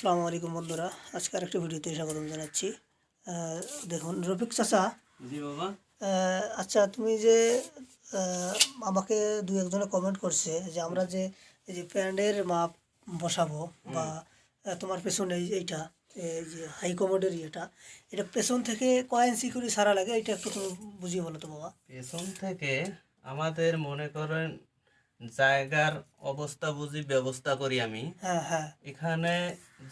আসসালামু আলাইকুম বন্ধুরা। আজকে আরেকটি ভিডিওতে স্বাগতম জানাচ্ছি। দেখুন রফিক চাচা জি বাবা। আচ্ছা তুমি যে আমাকে দু একজনে কমেন্ট করছে যে আমরা যে এই যে প্যান্ডের মাপ বসাবো বা তোমার পেছনে এই এইটা এই যে হাই কমোডের ইয়েটা এটা পেছন থেকে কয় ইঞ্চি করে সারা লাগে? এটা একটু তুমি বুঝিয়ে বলো তো বাবা। পেছন থেকে আমাদের মনে করেন জায়গার অবস্থা বুঝি ব্যবস্থা করি আমি। হ্যাঁ হ্যাঁ। এখানে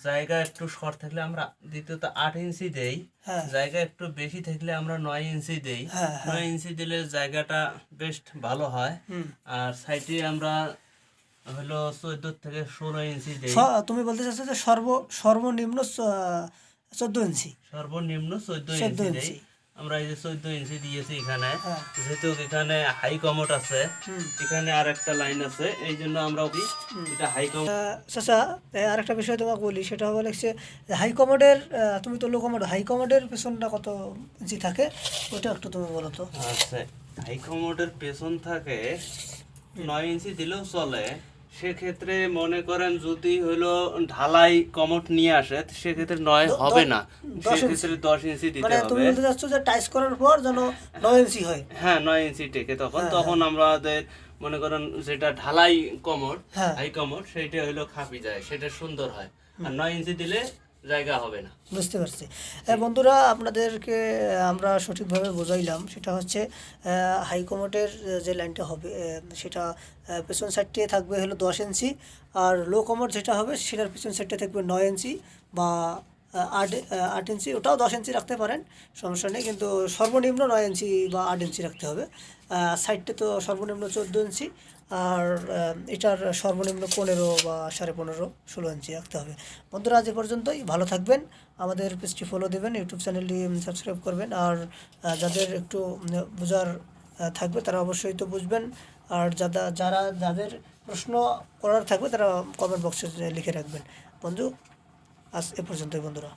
জায়গা একটু শর্ট থাকলে আমরা দ্বিতীয়ত আট ইঞ্চি দেই। হ্যাঁ। জায়গা একটু বেশি থাকলে আমরা নয় ইঞ্চি দেই। নয় ইঞ্চি দিলে জায়গাটা বেশ ভালো হয়। আর সাইডে আমরা হলো চোদ্দ থেকে ষোলো ইঞ্চি দেই। তুমি বলতে চাচ্ছ যে সর্ব সর্বনিম্ন চোদ্দ ইঞ্চি? সর্বনিম্ন চোদ্দ ইঞ্চি দেই। আমরা এই যে চোদ্দ ইঞ্চি দিয়েছি এখানে। হ্যাঁ। যেহেতু এখানে হাই কমোট আছে এখানে আর একটা লাইন আছে এই জন্য আমরা কি এটা হাই কমোট চাচা আর একটা বিষয় তোমাকে বলি সেটা হলো হচ্ছে হাই কমোডের তুমি তো লো কমোড হাই কমোডের পেছনটা কত ইঞ্চি থাকে? ওটা একটু তুমি বলো তো। আচ্ছা হাই কমোটের পেছন থাকে নয় ইঞ্চি দিলেও চলে সেক্ষেত্রে মনে করেন যদি হলো ঢালাই কমট নিয়ে আসে সেক্ষেত্রে নয় হবে না। সেক্ষেত্রে দশ ইঞ্চি দিতে হবে। তুমি বলতে চাচ্ছ যে টাইস করার পর যেন নয় ইঞ্চি হয়? হ্যাঁ নয় ইঞ্চি টেকে তখন। হ্যাঁ, তখন আমাদের মনে করেন যেটা ঢালাই কমট হ্যাঁ। হাই কমট সেইটা হলো খাপি যায় সেটা সুন্দর হয়। আর নয় ইঞ্চি দিলে জায়গা হবে না। বুঝতে পারছি। বন্ধুরা, আপনাদেরকে আমরা সঠিকভাবে বোঝাইলাম, সেটা হচ্ছে হাইকমোটের যে লাইনটা হবে সেটা পেছন সাইডটি থাকবে হলো দশ ইঞ্চি, আর লো কমোট যেটা হবে, সেটার পেছন সাইডটা থাকবে নয় ইঞ্চি বা আট আট ইঞ্চি, ওটাও দশ ইঞ্চি রাখতে পারেন, সমস্যা নেই, কিন্তু সর্বনিম্ন নয় ইঞ্চি বা আট ইঞ্চি রাখতে হবে। সাইডটা তো সর্বনিম্ন চোদ্দ ইঞ্চি, আর এটার সর্বনিম্ন পনেরো বা সাড়ে পনেরো, ষোলো ইঞ্চি রাখতে হবে। বন্ধুরা, আজ এ পর্যন্তই, ভালো থাকবেন, আমাদের পেজটি ফলো দেবেন ইউটিউব চ্যানেলটি সাবস্ক্রাইব করবেন, আর যাদের একটু বোঝার থাকবে, তারা অবশ্যই তো বুঝবেন, আর যারা যারা, যাদের প্রশ্ন করার থাকবে, তারা কমেন্ট বক্সে লিখে রাখবেন। বন্ধু আজ এ পর্যন্তই বন্ধুরা।